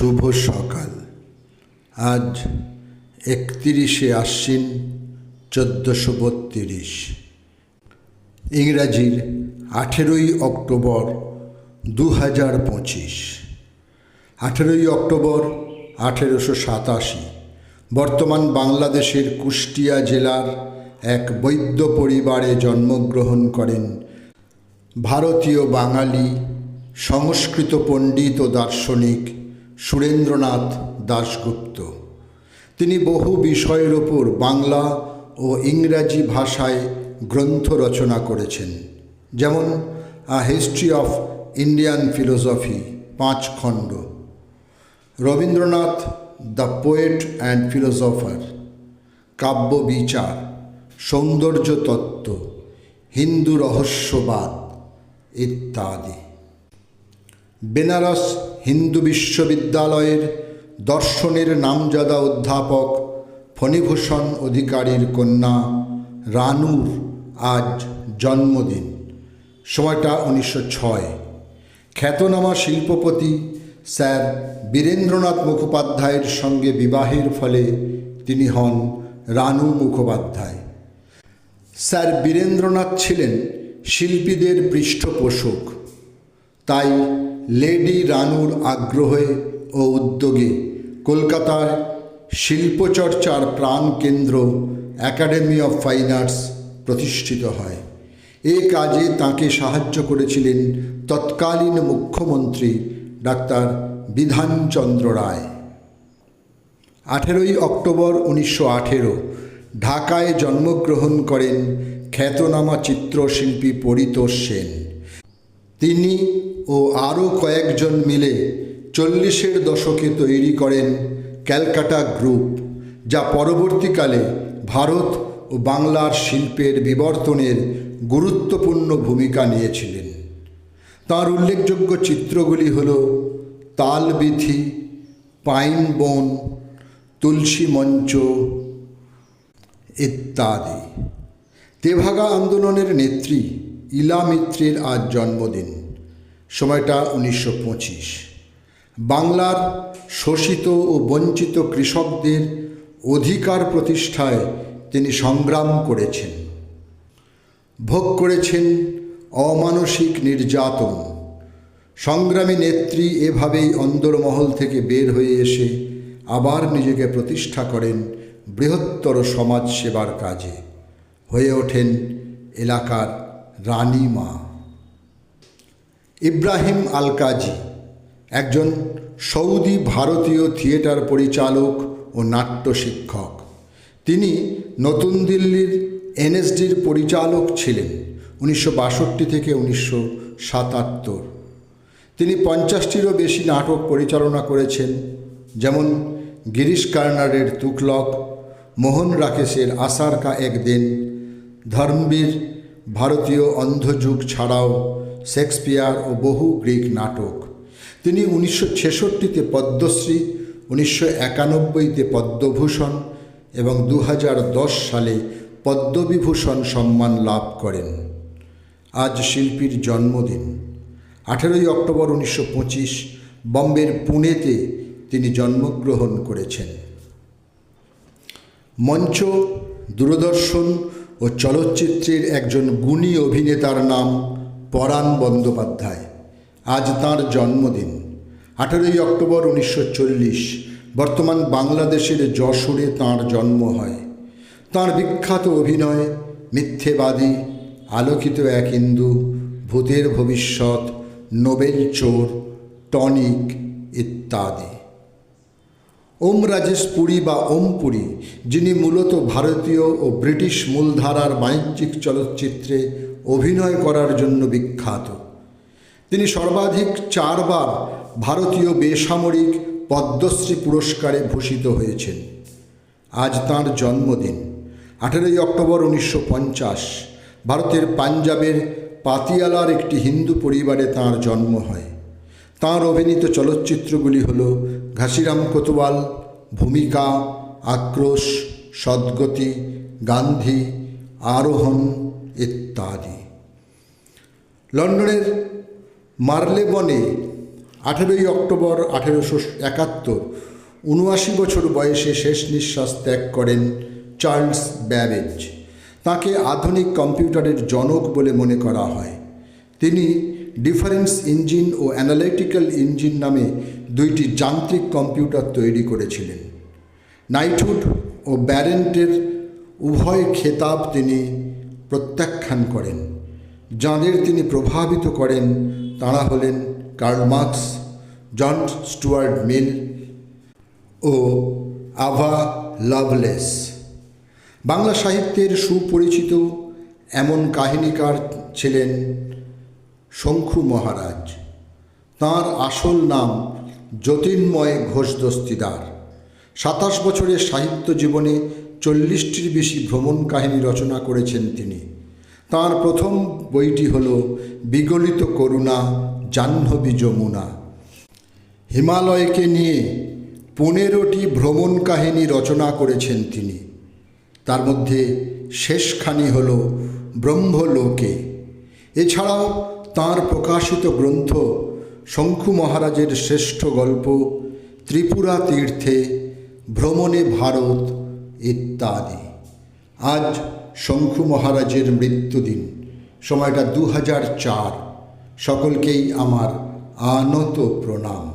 শুভ সকাল। আজ একতিরিশে আশ্বিন চোদ্দোশো বত্রিশ। ইংরাজির আঠেরোই অক্টোবর দু হাজার পঁচিশ। আঠেরোই অক্টোবর আঠেরোশো সাতাশি। বর্তমান বাংলাদেশের কুষ্টিয়া জেলার এক বৈদ্য পরিবারে জন্মগ্রহণ করেন ভারতীয় বাঙালি, সংস্কৃত পণ্ডিত ও দার্শনিক সুরেন্দ্রনাথ দাশগুপ্ত। তিনি বহু বিষয়ের ওপর বাংলা ও ইংরাজি ভাষায় গ্রন্থ রচনা করেছেন। যেমন a history of Indian philosophy পাঁচ খণ্ড। Rabindranath the poet and philosopher কাব্য বিচার, সৌন্দর্য তত্ত্ব, হিন্দু রহস্যবাদ ইত্যাদি। বেনারস হিন্দু বিশ্ববিদ্যালয়ের দর্শনের নামজাদা অধ্যাপক ফণীভূষণ অধিকারীর কন্যা রানুর আজ জন্মদিন। সময়টা উনিশশো ছয়। খ্যাতনামা শিল্পপতি স্যার বীরেন্দ্রনাথ মুখোপাধ্যায়ের সঙ্গে বিবাহের ফলে তিনি হন রানু মুখোপাধ্যায়। স্যার বীরেন্দ্রনাথ ছিলেন শিল্পীদের পৃষ্ঠপোষক। তাই লেডি রানুর আগ্রহে ও উদ্যোগে কলকাতায় শিল্পচর্চার প্রাণকেন্দ্র অ্যাকাডেমি অফ ফাইন আর্টস প্রতিষ্ঠিত হয়। এ কাজে তাকে সাহায্য করেছিলেন তৎকালীন মুখ্যমন্ত্রী ডাক্তার বিধানচন্দ্র রায়। আঠেরোই অক্টোবর উনিশশো আঠেরো ঢাকায় জন্মগ্রহণ করেন খ্যাতনামা চিত্রশিল্পী পরিতোষ সেন। তিনি ও আরও কয়েকজন মিলে চল্লিশের দশকে তৈরি করেন ক্যালকাটা গ্রুপ, যা পরবর্তীকালে ভারত ও বাংলার শিল্পের বিবর্তনের গুরুত্বপূর্ণ ভূমিকা নিয়েছিলেন। তার উল্লেখযোগ্য চিত্রগুলি হল তালবিথি, পাইন বন, তুলসী মঞ্চ ইত্যাদি। তেভাগা আন্দোলনের নেত্রী ইলা মিত্রের আজ জন্মদিন। সময়টা উনিশশো পঁচিশ। বাংলার শোষিত ও বঞ্চিত কৃষকদের অধিকার প্রতিষ্ঠায় তিনি সংগ্রাম করেছেন। ভোগ করেছেন অমানসিক নির্যাতন। সংগ্রামী নেত্রী এভাবেই অন্দরমহল থেকে বের হয়ে এসে আবার নিজেকে প্রতিষ্ঠা করেন বৃহত্তর সমাজ সেবার কাজে। হয়ে ওঠেন এলাকার রানী মা। ইব্রাহিম আল কাজী একজন সৌদি ভারতীয় থিয়েটার পরিচালক ও নাট্য শিক্ষক। তিনি নতুন দিল্লির এনএসডির পরিচালক ছিলেন উনিশশো বাষট্টি থেকে উনিশশো সাতাত্তর। তিনি পঞ্চাশটিরও বেশি নাটক পরিচালনা করেছেন, যেমন গিরিশ কার্নারের তুকলক মোহন রাকেশের আসার কা একদিন ধর্মবীর ভারতীয় অন্ধযুগ ছাড়াও শেক্সপিয়ার ও বহু গ্রিক নাটক। তিনি উনিশশো ছেষট্টিতে পদ্মশ্রী, উনিশশো একানব্বইতে পদ্মভূষণ এবং দু সালে পদ্মবিভূষণ সম্মান লাভ করেন। আজ শিল্পীর জন্মদিন। আঠেরোই অক্টোবর উনিশশো পঁচিশ, বম্বের পুনেতে তিনি জন্মগ্রহণ করেছেন। মঞ্চ, দূরদর্শন ও চলচ্চিত্রের একজন গুণী অভিনেতার নাম পরাণ বন্দ্যোপাধ্যায়। আজ তাঁর জন্মদিন। আঠেরোই অক্টোবর উনিশশো চল্লিশ, বর্তমান বাংলাদেশের যশোরে তাঁর জন্ম হয়। তাঁর বিখ্যাত অভিনয়, মিথ্যেবাদী, আলোকিত এক হিন্দু, ভূতের ভবিষ্যৎ, নোবেল চোর, টনিক ইত্যাদি। ওম রাজেশ পুরী বা ওম পুরী, যিনি মূলত ভারতীয় ও ব্রিটিশ মূলধারার বাণিজ্যিক চলচ্চিত্রে অভিনয় করার জন্য বিখ্যাত। তিনি সর্বাধিক চারবার ভারতীয় বেসামরিক পদ্মশ্রী পুরস্কারে ভূষিত হয়েছেন। আজ তাঁর জন্মদিন, আঠেরোই অক্টোবর উনিশশো পঞ্চাশ। ভারতের পাঞ্জাবের পাতিয়ালার একটি হিন্দু পরিবারে তাঁর জন্ম হয়। তাঁর অভিনীত চলচ্চিত্রগুলি হল ঘাসিরাম কোতওয়াল ভূমিকা, আক্রোশ, সদ্গতি, গান্ধী, আরোহণ ইত্যাদি। লন্ডনের মার্লেবনে আঠেরোই অক্টোবর আঠেরোশো একাত্তর, উনআশি বছর বয়সে শেষ নিঃশ্বাস ত্যাগ করেন চার্লস ব্যাবেজ। তাকে আধুনিক কম্পিউটারের জনক বলে মনে করা হয়। তিনি ডিফারেন্স ইঞ্জিন ও অ্যানালিটিক্যাল ইঞ্জিন নামে দুইটি যান্ত্রিক কম্পিউটার তৈরি করেছিলেন। নাইটহুড ও ব্যারেন্টের উভয় খেতাব তিনি প্রত্যাখ্যান করেন। যাঁদের তিনি প্রভাবিত করেন, তাঁরা হলেন Karl Marx, John Stuart Mill ও আভা লাভলেস। বাংলা সাহিত্যের সুপরিচিত এমন কাহিনীকার ছিলেন শঙ্খু মহারাজ। তাঁর আসল নাম জ্যোতির্ময় ঘোষ দস্তিদার সাতাশ বছরের সাহিত্য জীবনে চল্লিশটির বেশি ভ্রমণ কাহিনী রচনা করেছেন তিনি। তাঁর প্রথম বইটি হল বিগলিত করুণা, জাহ্নবী যমুনা। হিমালয়কে নিয়ে পনেরোটি ভ্রমণ কাহিনী রচনা করেছেন তিনি। তার মধ্যে শেষখানি হল ব্রহ্মলোকে। এছাড়াও তাঁর প্রকাশিত গ্রন্থ শঙ্খু মহারাজের শ্রেষ্ঠ গল্প, ত্রিপুরা তীর্থে ভ্রমণে ভারত ইত্যাদি। আজ শঙ্খু মহারাজের মৃত্যুদিন, সময়টা দু হাজার চার। সকলকেই আমার আনত প্রণাম।